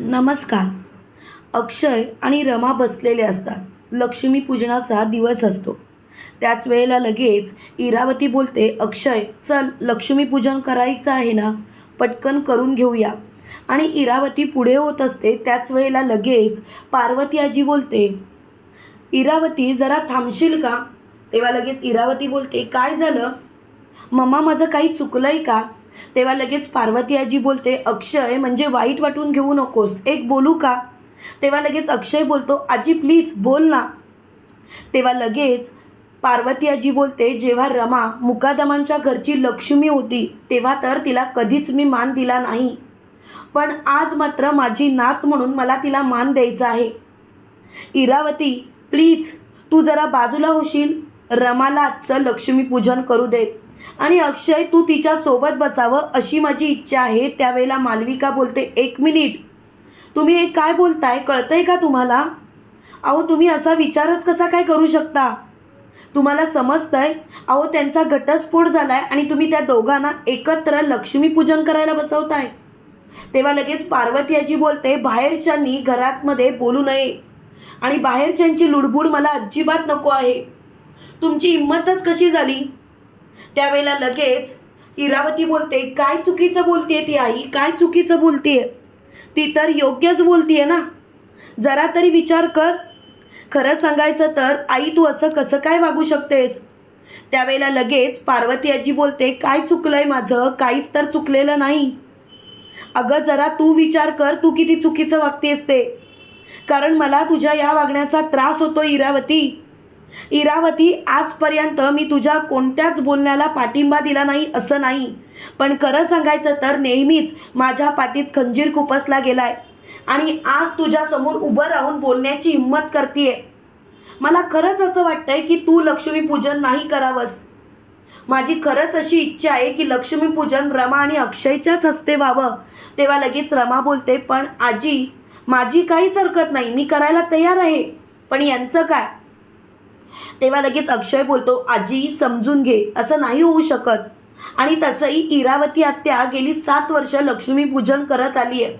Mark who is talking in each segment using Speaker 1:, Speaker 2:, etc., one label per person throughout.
Speaker 1: नमस्कार. अक्षय आणि रमा बसलेले असतात. लक्ष्मीपूजनाचा दिवस असतो. त्याच वेळेला लगेच इरावती बोलते अक्षय चल लक्ष्मीपूजन करायचं आहे ना? पटकन करून घेऊया. आणि इरावती पुढे होत असते त्याच वेळेला लगेच पार्वती आजी बोलते इरावती जरा थांबशील का? तेव्हा लगेच इरावती बोलते काय झालं? मम्मा माझं काही चुकलं आहे का? तेव्हा लगेच पार्वती आजी बोलते अक्षय म्हणजे वाईट वाटून घेऊ नकोस. एक बोलू का? तेव्हा लगेच अक्षय बोलतो आजी प्लीज बोल ना. तेव्हा लगेच पार्वती आजी बोलते जेव्हा रमा मुकादमांच्या घरची लक्ष्मी होती तेव्हा तर तिला कधीच मी मान दिला नाही. पण आज मात्र माझी नात म्हणून मला तिला मान द्यायचा आहे. इरावती प्लीज तू जरा बाजूला होशील. रमाला आजचं लक्ष्मीपूजन करू देत आणि अक्षय तू तिच्या सोबत बसावं अशी माझी इच्छा आहे. त्यावेळेला मालविका बोलते एक मिनिट. तुम्ही हे काय बोलताय? कळतंय का तुम्हाला? अहो तुम्ही असा विचारच कसा काय करू शकता? तुम्हाला समजतंय. अहो त्यांचा घटस्फोट झालाय आणि तुम्ही त्या दोघांना एकत्र लक्ष्मीपूजन करायला बसवताय. तेव्हा लगेच पार्वती आजी बोलते बाहेरच्यांनी घरातमध्ये बोलू नये. आणि बाहेरच्यांची लुडबुड मला अजिबात नको आहे. तुमची हिंमतच कशी झाली? त्यावेळेला लगेच इरावती बोलते काय चुकीचं बोलते ती आई? काय चुकीचं बोलते ती तर योग्यच बोलते ना. जरा तरी विचार कर. खरं सांगायचं तर आई तू असं कसं काय वागू शकतेस? त्यावेळेला लगेच पार्वती आजी बोलते काय चुकलंय माझं? काहीच तर चुकलेलं नाही. अगं जरा तू विचार कर तू किती चुकीचं वागतेस ते. कारण मला तुझ्या या वागण्याचा त्रास होतो इरावती. इरावती आजपर्यंत मी तुझ्या कोणत्याच बोलण्याला पाठिंबा दिला नाही असं नाही. पण खरं सांगायचं तर नेहमीच माझ्या पाठीत खंजीर खुपसला गेलाय. आणि आज तुझ्यासमोर उभं राहून बोलण्याची हिंमत करतीये. मला खरंच असं वाटतंय की तू लक्ष्मीपूजन नाही करावंस. माझी खरंच अशी इच्छा आहे की लक्ष्मीपूजन रमा आणि अक्षयच्याच हस्ते व्हावं. तेव्हा लगेच रमा बोलते पण आजी माझी काहीच हरकत नाही. मी करायला तयार आहे. पण यांचं काय? तेव्हा लगेच अक्षय बोलतो आजी समजून घे असं नाही होऊ शकत. आणि तसंही इरावती आत्या गेली सात वर्ष लक्ष्मीपूजन करत आली आहे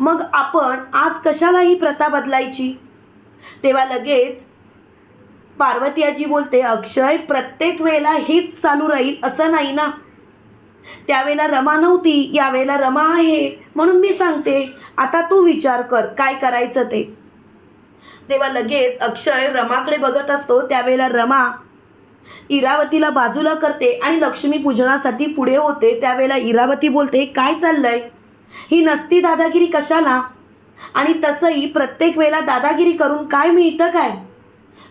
Speaker 1: मग आपण आज कशाला ही प्रथा बदलायची? तेव्हा लगेच पार्वती आजी बोलते अक्षय प्रत्येक वेळेला हेच चालू राहील असं नाही ना? त्यावेळेला रमा नव्हती यावेळेला रमा आहे म्हणून मी सांगते आता तू विचार कर काय करायचं ते. तेव्हा लगेच अक्षय रमाकडे बघत असतो. त्यावेळेला रमा इरावतीला बाजूला करते आणि लक्ष्मी पूजनासाठी पुढे होते. त्यावेळेला इरावती बोलते काय चाललंय? ही नसती दादागिरी कशाला? आणि तसंही प्रत्येक वेळेला दादागिरी करून काय मिळतं काय?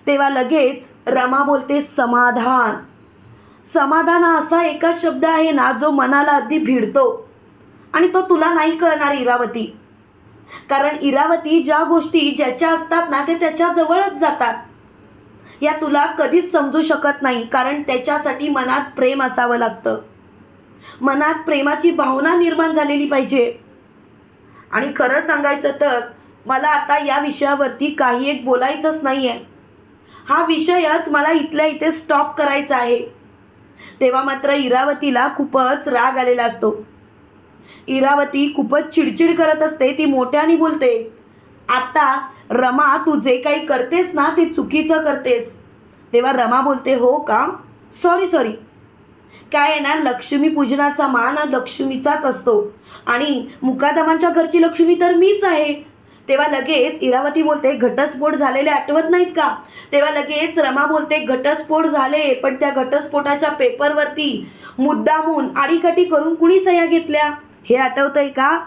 Speaker 1: तेव्हा लगेच रमा बोलते समाधान. समाधान हा असा एकच शब्द आहे ना जो मनाला अगदी भिडतो. आणि तो तुला नाही कळणार इरावती. कारण इरावती ज्या गोष्टी ज्याच्या असतात ना ते त्याच्या जवळच जातात. या तुला कधीच समजू शकत नाही कारण त्याच्यासाठी मनात प्रेम असावं लागतं. मनात प्रेमाची भावना निर्माण झालेली पाहिजे. आणि खरं सांगायचं तर मला आता या विषयावरती काही एक बोलायचंच नाही आहे हा विषयच मला इथल्या इथे स्टॉप करायचा आहे. तेव्हा मात्र इरावतीला खूपच राग आलेला असतो. इरावती खूपच चिडचिड करत असते ती मोठ्याने बोलते आता रमा तू जे काही करतेस ना ते चुकीचं करतेस. तेव्हा रमा बोलते हो का? सॉरी सॉरी काय आहे ना लक्ष्मी पूजनाचा मान हा लक्ष्मीचाच असतो आणि मुकादमांच्या घरची लक्ष्मी तर मीच आहे. तेव्हा लगेच इरावती बोलते घटस्फोट झालेले आठवत नाहीत का? तेव्हा लगेच रमा बोलते घटस्फोट झाले पण त्या घटस्फोटाच्या पेपरवरती मुद्दामून आडीकाठी करून कुणी सह्या घेतल्या? हे आठवतंय का?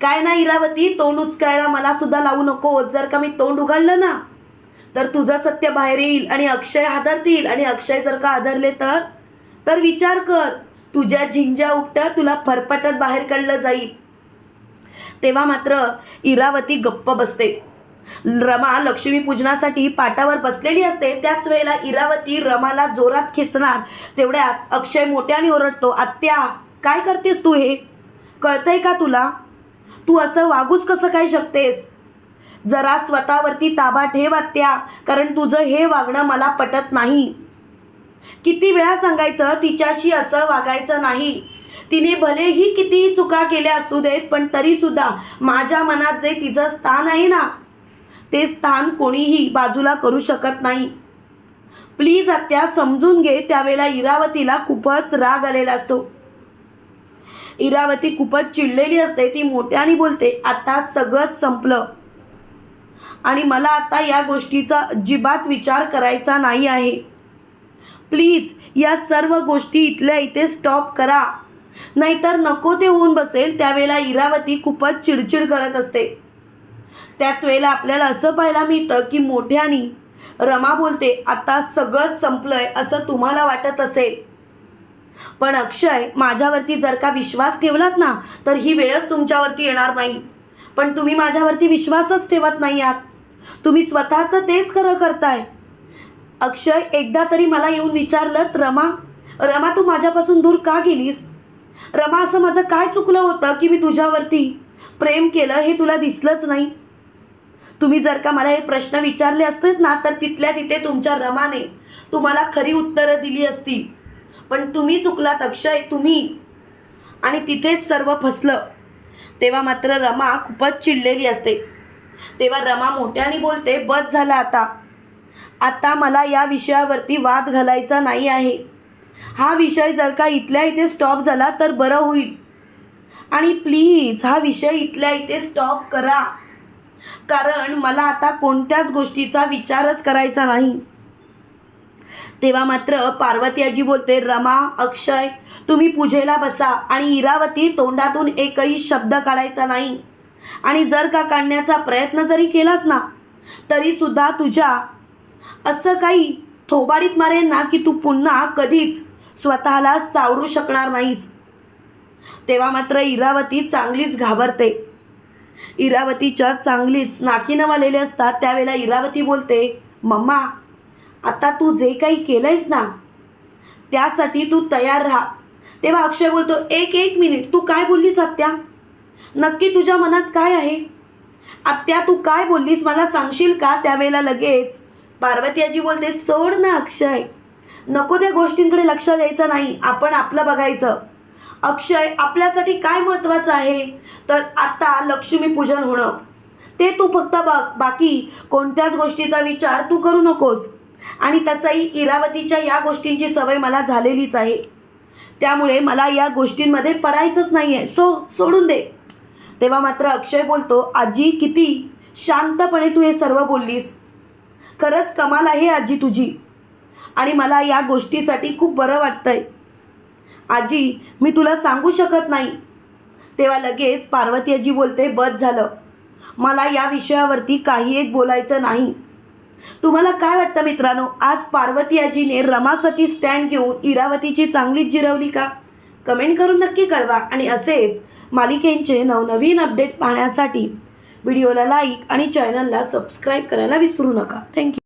Speaker 1: काय ना इरावती तोंड उचकायला मला सुद्धा लावू नको जर का मी तोंड उघडलं ना तर तुझं सत्य बाहेर येईल आणि अक्षय हादरतील. आणि अक्षय जर का आदरले तर? तर विचार कर. तुझ्या झिंजा उपट्या तुला फरफटत बाहेर काढलं जाईल. तेव्हा मात्र इरावती गप्प बसते. रमा लक्ष्मीपूजनासाठी पाटावर बसलेली असते. त्याच वेळेला इरावती रमाला जोरात खेचणार. तेवढ्यात अक्षय मोठ्याने ओरडतो आत्या काय करतेस तू हे? कळतंय का तुला? तू असं वागूच कसं काय शकतेस? जरा स्वतःवरती ताबा ठेव आत्या कारण तुझं हे वागणं मला पटत नाही. किती वेळा सांगायचं तिच्याशी असं वागायचं नाही. तिने भलेही कितीही चुका केल्या असू देत पण तरीसुद्धा माझ्या मनात जे तिचं स्थान आहे ना ते स्थान कोणीही बाजूला करू शकत नाही. प्लीज आत्या समजून घे त्यावेळेला इरावतीला खूपच राग आलेला असतो. इरावती खूपच चिडलेली असते ती मोठ्याने बोलते आता सगळंच संपलं. आणि मला आता या गोष्टीचा अजिबात विचार करायचा नाही आहे. प्लीज या सर्व गोष्टी इथल्या इथे स्टॉप करा. नाहीतर नको ते होऊन बसेल त्यावेळेला इरावती खूपच चिडचिड करत असते. त्याच वेळेला आपल्याला असं पाहायला मिळतं की मोठ्यानी रमा बोलते आता सगळंच संपलंय असं तुम्हाला वाटत असेल. पण अक्षय माझ्यावरती जर का विश्वास ठेवलात ना तर ही वेळच तुमच्यावरती येणार नाही. पण तुम्ही माझ्यावरती विश्वासच ठेवत नाही आहात. तुम्ही स्वतःचं तेच खरं करताय. अक्षय एकदा तरी मला येऊन विचारलं रमा रमा तू माझ्यापासून दूर का गेलीस? रमा असं माझं काय चुकलं होतं की मी तुझ्यावरती प्रेम केलं हे तुला दिसलंच नाही? तुम्ही जर का मला हे प्रश्न विचारले असतेच ना तर तिथल्या तिथे तुमच्या रमाने तुम्हाला खरी उत्तरं दिली असती. पण तुम्ही चुकलात अक्षय तुम्ही. आणि तिथेच सर्व फसलं. तेव्हा मात्र रमा खूपच चिडलेली असते. तेव्हा रमा मोठ्याने बोलते बस झाला आता. आता मला या विषयावरती वाद घालायचा नाही आहे. हा विषय जर का इथल्या इथे स्टॉप झाला तर बरं होईल. आणि प्लीज हा विषय इथल्या इथे स्टॉप करा. कारण मला आता कोणत्याच गोष्टीचा विचारच करायचा नाही. तेव्हा मात्र पार्वती आजी बोलते रमा अक्षय तुम्ही पूजेला बसा आणि इरावती तोंडातून एकही शब्द काढायचा नाही. आणि जर का काढण्याचा प्रयत्न जरी केलास ना तरी सुद्धा तुझ्या असं काही थोबाडीत मारेन ना की तू पुन्हा कधीच स्वतःला सावरू शकणार नाहीस. तेव्हा मात्र इरावती चांगलीच घाबरते. इरावतीच्या चांगलीच नाकीनं वालेले असतात. त्यावेळेला इरावती बोलते मम्मा आता तू जे काही केलंयस ना त्यासाठी तू तयार राहा. तेव्हा अक्षय बोलतो एक एक मिनिट तू काय बोललीस आत्या? नक्की तुझ्या मनात काय आहे? आत्या तू काय बोललीस? मला सांगशील का त्यावेळेला लगेच? पार्वती आजी बोलते सोड ना अक्षय. नको त्या गोष्टींकडे लक्ष द्यायचं नाही. आपण आपलं बघायचं. अक्षय आपल्यासाठी काय महत्त्वाचं आहे? तर आत्ता लक्ष्मीपूजन होणं. ते तू फक्त बघ. बाकी कोणत्याच गोष्टीचा विचार तू करू नकोस. आणि तसंही इरावतीच्या या गोष्टींची सवय मला झालेलीच आहे. त्यामुळे मला या गोष्टींमध्ये पडायचंच नाही आहे सो सोडून दे. तेव्हा मात्र अक्षय बोलतो आजी किती शांतपणे तू हे सर्व बोललीस. खरंच कमाल आहे आजी तुझी. आणि मला या गोष्टीसाठी खूप बरं वाटतंय. आजी मी तुला सांगू शकत नाही. तेव्हा लगेच पार्वती आजी बोलते बस झालं. मला या विषयावरती काही एक बोलायचं नाही. तुम्हाला काय वाटतं मित्रांनो? आज पार्वती आजीने रमासाठी स्टँड घेऊन इरावतीची चांगलीच जिरवली का? कमेंट करून नक्की कळवा. आणि असेच मालिकेंचे नवनवीन अपडेट पाहण्यासाठी व्हिडिओला लाईक आणि चॅनलला सबस्क्राईब करायला विसरू नका. थँक्यू